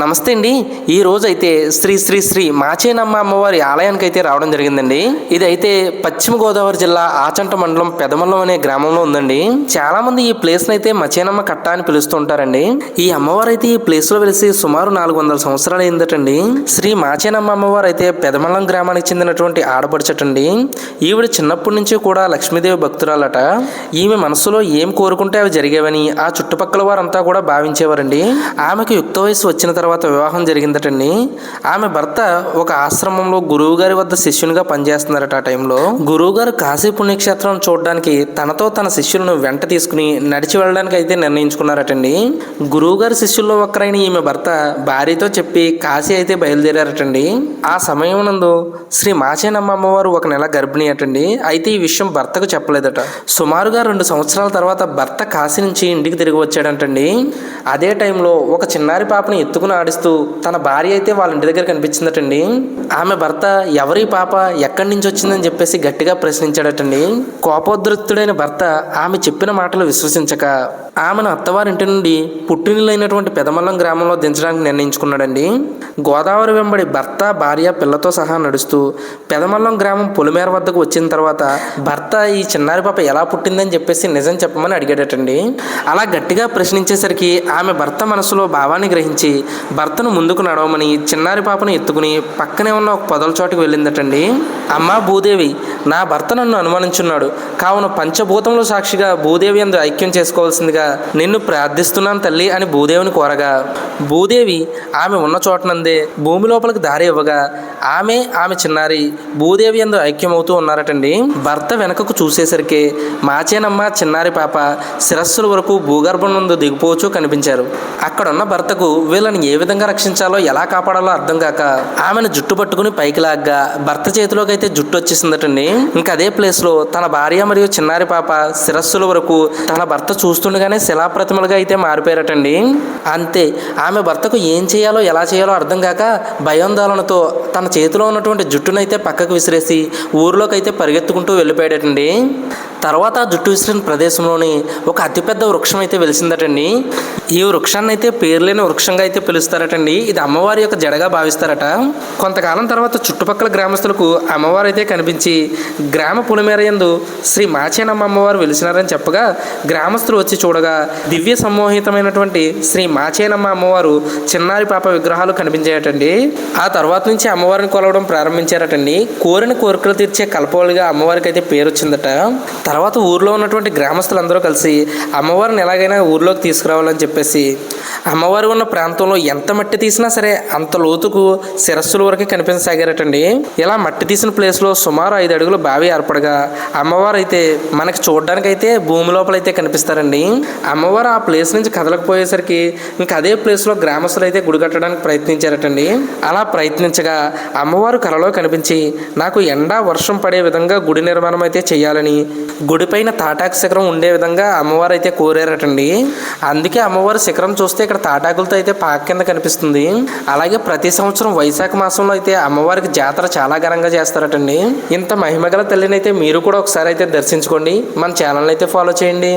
నమస్తే అండి. ఈ రోజు అయితే శ్రీ శ్రీ శ్రీ మాచేనమ్మ అమ్మవారి ఆలయానికి అయితే రావడం జరిగిందండి. ఇది అయితే పశ్చిమ గోదావరి జిల్లా ఆచంట మండలం పెదమల్లం అనే గ్రామంలో ఉందండి. చాలా మంది ఈ ప్లేస్ అయితే మచేనమ్మ కట్ట అని పిలుస్తూ ఉంటారండి ఈ అమ్మవారు అయితే ఈ ప్లేస్లో వెలిసి సుమారు నాలుగు వందల సంవత్సరాలు అయిందటండి. శ్రీ మాచేనమ్మ అమ్మవారు అయితే పెదమల్లం గ్రామానికి చెందినటువంటి ఆడపడుచటండి. ఈవిడ చిన్నప్పటి నుంచి కూడా లక్ష్మీదేవి భక్తురాలట. ఈమె మనసులో ఏం కోరుకుంటే అవి జరిగేవని ఆ చుట్టుపక్కల వారంతా కూడా భావించేవారండి. ఆమెకు యుక్త వయసు వచ్చిన తర్వాత వివాహం జరిగిందటండి. ఆమె భర్త ఒక ఆశ్రమంలో గురువు గారి వద్ద శిష్యునిగా పనిచేస్తున్నారట ఆ టైంలో. గురువు గారు కాశీ పుణ్యక్షేత్రం చూడడానికి తనతో తన శిష్యులను వెంట తీసుకుని నడిచి వెళ్ళడానికి అయితే నిర్ణయించుకున్నారటండి. గురువు గారి శిష్యుల్లో ఒకరైన ఈమె భర్త భార్యతో చెప్పి కాశీ అయితే బయలుదేరారటండి. ఆ సమయం నందు శ్రీ మాచేనమ్మ అమ్మవారు ఒక నెల గర్భిణి అటండి. అయితే ఈ విషయం భర్తకు చెప్పలేదట. సుమారుగా రెండు సంవత్సరాల తర్వాత భర్త కాశీ నుంచి ఇంటికి తిరిగి వచ్చాడంటండి. అదే టైంలో ఒక చిన్నారి పాపని ఎత్తుకుని ఆడిస్తూ తన భార్య అయితే వాళ్ళ ఇంటి దగ్గర కనిపించిందటండి. ఆమె భర్త ఎవరి పాప ఎక్కడి నుంచి వచ్చిందని చెప్పేసి గట్టిగా ప్రశ్నించాడటండి. కోపోద్రిక్తుడైన భర్త ఆమె చెప్పిన మాటలు విశ్వసించక ఆమెను అత్తవారింటి నుండి పుట్టినిలైనటువంటి పెదమల్లం గ్రామంలో దించడానికి నిర్ణయించుకున్నాడండి. గోదావరి వెంబడి భర్త భార్య పిల్లతో సహా నడుస్తూ పెదమల్లం గ్రామం పొలిమేర వద్దకు వచ్చిన తర్వాత భర్త ఈ చిన్నారి పాప ఎలా పుట్టిందని చెప్పేసి నిజం చెప్పమని అడిగాడటండి. అలా గట్టిగా ప్రశ్నించేసరికి ఆమె భర్త మనసులో భావాన్ని గ్రహించి భర్తను ముందుకు నడవమని చిన్నారి పాపను ఎత్తుకుని పక్కనే ఉన్న ఒక పొదల చోటుకు వెళ్ళిందటండి. అమ్మా భూదేవి నా భర్త నన్ను అనుమానించున్నాడు. కావున పంచభూతముల సాక్షిగా భూదేవి అందు ఐక్యం చేసుకోవాల్సిందిగా నిన్ను ప్రార్థిస్తున్నాను తల్లి అని భూదేవిని కోరగా భూదేవి ఆమె ఉన్న చోటనందే భూమి లోపలికి దారి ఇవ్వగా ఆమె ఆమె చిన్నారి భూదేవి అందు ఐక్యమవుతూ ఉన్నారటండి. భర్త వెనకకు చూసేసరికి మాచేనమ్మ చిన్నారి పాప శిరస్సుల వరకు భూగర్భం నుండి దిగిపోవచ్చు కనిపించారు. అక్కడున్న భర్తకు వీళ్ళని ఏ విధంగా రక్షించాలో ఎలా కాపాడాలో అర్థం కాక ఆమెను జుట్టు పట్టుకుని పైకి లాగ్గా భర్త చేతిలోకి అయితే జుట్టు వచ్చేసిందటండి. ఇంకా అదే ప్లేస్లో తన భార్య మరియు చిన్నారి పాప శిరస్సుల వరకు తన భర్త చూస్తుండగానే శిలాప్రతిమలుగా అయితే మారిపోయారటండి. అంతే ఆమె భర్తకు ఏం చేయాలో ఎలా చేయాలో అర్థం కాక భయోందోళనతో తన చేతిలో ఉన్నటువంటి జుట్టునైతే పక్కకు విసిరేసి ఊరిలోకి అయితే పరిగెత్తుకుంటూ వెళ్ళిపోయాడటండి. తర్వాత జుట్టు విసిరిన ప్రదేశంలోని ఒక అతిపెద్ద వృక్షం అయితే వెలిసిందటండి. ఈ వృక్షాన్ని అయితే పేర్లేని వృక్షంగా అయితే పిలుస్తారటండి. ఇది అమ్మవారి యొక్క జడగా భావిస్తారట. కొంతకాలం తర్వాత చుట్టుపక్కల గ్రామస్తులకు అమ్మవారు అయితే కనిపించి గ్రామ పులిమేరయందు శ్రీ మాచేనమ్మ అమ్మవారు వెలిసినారని చెప్పగా గ్రామస్తులు వచ్చి చూడగా దివ్య సమ్మోహితమైనటువంటి శ్రీ మాచేనమ్మ అమ్మవారు చిన్నారి పాప విగ్రహాలు కనిపించాయటండి. ఆ తర్వాత నుంచి అమ్మవారిని కొలవడం ప్రారంభించారటండి. కోరిన కోరికలు తీర్చే కల్పవలిగా అమ్మవారికి అయితే పేరు వచ్చిందట తర్వాత ఊర్లో ఉన్నటువంటి గ్రామస్తులందరూ కలిసి అమ్మవారిని ఎలాగైనా ఊర్లోకి తీసుకురావాలని చెప్పేసి అమ్మవారు ఉన్న ప్రాంతంలో ఎంత మట్టి తీసినా సరే అంత లోతుకు శిరస్సుల వరకే కనిపించసాగారటండి. ఇలా మట్టి తీసిన ప్లేస్లో సుమారు ఐదు అడుగులు బావి ఏర్పడగా అమ్మవారు అయితే మనకి చూడడానికైతే భూమి లోపల అయితే కనిపిస్తారండి. అమ్మవారు ఆ ప్లేస్ నుంచి కదలకపోయేసరికి ఇంకా అదే ప్లేస్లో గ్రామస్తులు అయితే గుడి కట్టడానికి ప్రయత్నించారటండి. అలా ప్రయత్నించగా అమ్మవారు కలలో కనిపించి నాకు ఎండా వర్షం పడే విధంగా గుడి నిర్మాణం అయితే చేయాలని గుడిపైన తాటాకు శిఖరం ఉండే విధంగా అమ్మవారు అయితే కోరారటండి. అందుకే అమ్మవారి శిఖరం చూస్తే ఇక్కడ తాటాకులతో అయితే పాక కింద కనిపిస్తుంది. అలాగే ప్రతి సంవత్సరం వైశాఖ మాసంలో అయితే అమ్మవారికి జాతర చాలా ఘనంగా చేస్తారటండి. ఇంత మహిమగల తల్లిని అయితే మీరు కూడా ఒకసారి అయితే దర్శించుకోండి. మన ఛానల్ అయితే ఫాలో చేయండి.